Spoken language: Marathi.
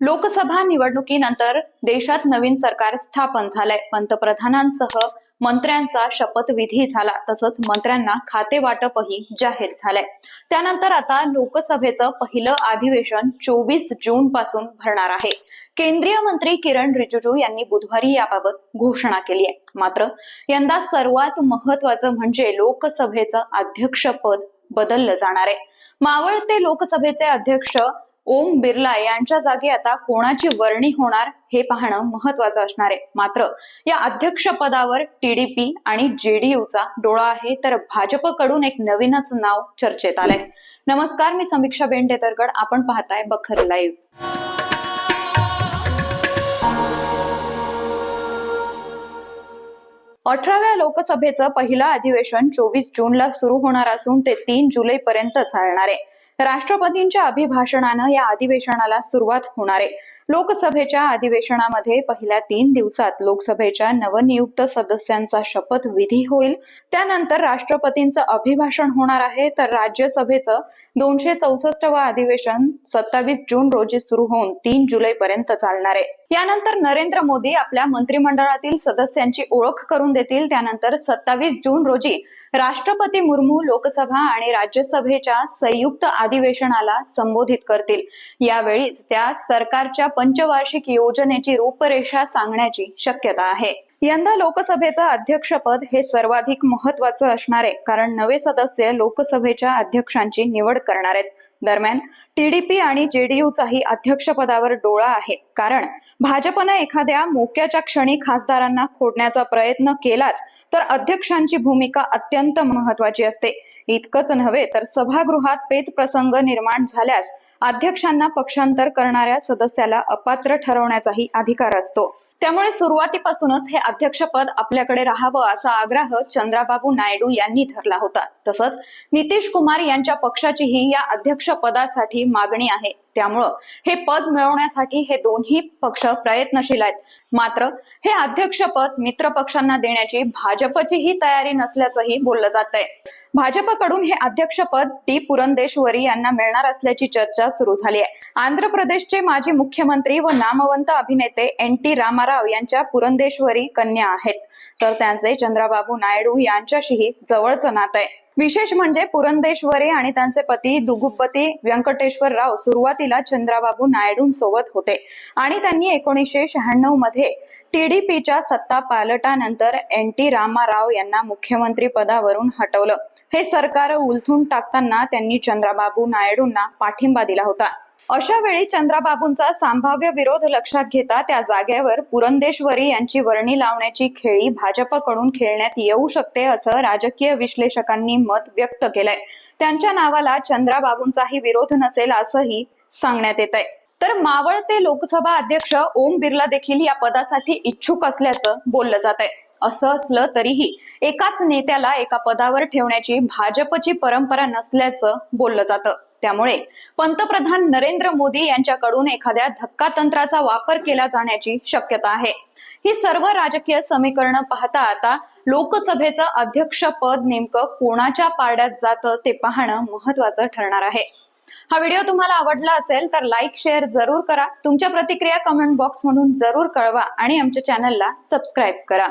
लोकसभा निवडणुकीनंतर देशात नवीन सरकार स्थापन झालंय. पंतप्रधानांसह मंत्र्यांचा शपथविधी झाला तसंच मंत्र्यांना खाते वाटपही जाहीर झालंय. त्यानंतर आता लोकसभेचं पहिलं अधिवेशन चोवीस जून पासून भरणार आहे. केंद्रीय मंत्री किरण रिजिजू यांनी बुधवारी याबाबत घोषणा केली आहे. मात्र यंदा सर्वात महत्वाचं म्हणजे लोकसभेचं अध्यक्षपद बदललं जाणार आहे. मावळते लोकसभेचे अध्यक्ष ओम बिर्ला यांच्या जागी आता कोणाची वर्णी होणार हे पाहणं महत्वाचं असणार आहे. मात्र या अध्यक्षपदावर टीडीपी आणि जेडीयूचा डोळा आहे तर भाजपकडून एक नवीनच नाव चर्चेत आलंय. नमस्कार मी समीक्षा बेंडेतरगड. आपण पाहताय बखर लाईव्ह. अठराव्या लोकसभेचं पहिलं अधिवेशन चोवीस जूनला सुरू होणार असून ते तीन जुलैपर्यंत चालणार आहे. राष्ट्रपतींच्या अभिभाषणानं या अधिवेशनाला सुरुवात होणार आहे. लोकसभेच्या अधिवेशनामध्ये पहिल्या तीन दिवसात लोकसभेच्या नवनियुक्त सदस्यांचा शपथविधी होईल. त्यानंतर राष्ट्रपतींचं अभिभाषण होणार आहे. तर राज्यसभेचं दोनशे चौसष्टवं अधिवेशन सत्तावीस जून रोजी सुरू होऊन तीन जुलै पर्यंत चालणार आहे. यानंतर नरेंद्र मोदी आपल्या मंत्रिमंडळातील सदस्यांची ओळख करून देतील. त्यानंतर सत्तावीस जून रोजी राष्ट्रपती मुर्मू लोकसभा आणि राज्यसभेच्या संयुक्त अधिवेशनाला संबोधित करतील. यावेळीच त्या सरकारच्या पंचवार्षिक योजनेची रूपरेषा सांगण्याची शक्यता आहे. यंदा लोकसभेचं अध्यक्षपद हे सर्वाधिक महत्वाचं असणार आहे कारण नवे सदस्य लोकसभेच्या अध्यक्षांची निवड करणार आहेत. दरम्यान टीडीपी आणि जेडीयूचाही अध्यक्षपदावर डोळा आहे कारण भाजपनं एखाद्या मोक्याच्या क्षणी खासदारांना फोडण्याचा प्रयत्न केलाच तर अध्यक्षांची भूमिका अत्यंत महत्वाची असते. इतकंच नव्हे तर सभागृहात पेच प्रसंग निर्माण झाल्यास अध्यक्षांना पक्षांतर करणाऱ्या सदस्याला अपात्र ठरवण्याचाही अधिकार असतो. त्यामुळे सुरुवातीपासूनच हे अध्यक्षपद आपल्याकडे राहावं असा आग्रह चंद्राबाबू नायडू यांनी धरला होता. तसंच नितीश कुमार यांच्या पक्षाचीही या अध्यक्षपदासाठी मागणी आहे. त्यामुळं हे पद मिळवण्यासाठी हे दोन्ही पक्ष प्रयत्नशील आहेत. मात्र हे अध्यक्षपद मित्र पक्षांना देण्याची भाजपचीही तयारी नसल्याचंही बोललं जात आहे भाजपकडून हे अध्यक्षपद डी. पुरंदेश्वरी यांना मिळणार असल्याची चर्चा सुरू झाली आहे आंध्र प्रदेशचे माजी मुख्यमंत्री व नामवंत अभिनेते एन. टी. रामाराव यांच्या पुरंदेश्वरी कन्या आहेत. तर त्यांचे चंद्राबाबू नायडू यांच्याशीही जवळचं नातं आहे. विशेष म्हणजे पुरंदेश्वरी आणि त्यांचे पती दुगुपती व्यंकटेश्वर राव सुरुवातीला चंद्राबाबू नायडूंसोबत होते. आणि त्यांनी एकोणीसशे शहाण्णवमध्ये टीडीपीच्या सत्ता पालटानंतर एन टी रामाराव यांना मुख्यमंत्री पदावरून हटवलं. हे सरकार उलथून टाकताना त्यांनी चंद्राबाबू नायडूंना पाठिंबा दिला होता. अशा वेळी चंद्राबाबूंचा संभाव्य विरोध लक्षात घेता त्या जागेवर पुरंदेश्वरी यांची वर्णी लावण्याची खेळी भाजपकडून खेळण्यात येऊ शकते असं राजकीय विश्लेषकांनी मत व्यक्त केलंय. त्यांच्या नावाला चंद्राबाबूंचाही विरोध नसेल असंही सांगण्यात येत आहे तर मावळते लोकसभा अध्यक्ष ओम बिर्ला देखील या पदासाठी इच्छुक असल्याचं बोललं जात आहे असं असलं तरीही एकाच नेत्याला एका पदावर ठेवण्याची भाजपची परंपरा नसल्याचं बोललं जातं. त्यामुळे पंतप्रधान नरेंद्र मोदी यांच्याकडून एखाद्या धक्का तंत्राचा वापर केला जाण्याची शक्यता आहे. ही सर्व राजकीय समीकरणं पाहता आता लोकसभेचं अध्यक्षपद नेमकं कोणाच्या पारड्यात जातं ते पाहणं महत्वाचं ठरणार आहे. हा व्हिडिओ तुम्हाला आवडला असेल तर लाईक शेअर जरूर करा. तुमच्या प्रतिक्रिया कमेंट बॉक्स मधून जरूर कळवा आणि आमच्या चॅनलला सबस्क्राईब करा.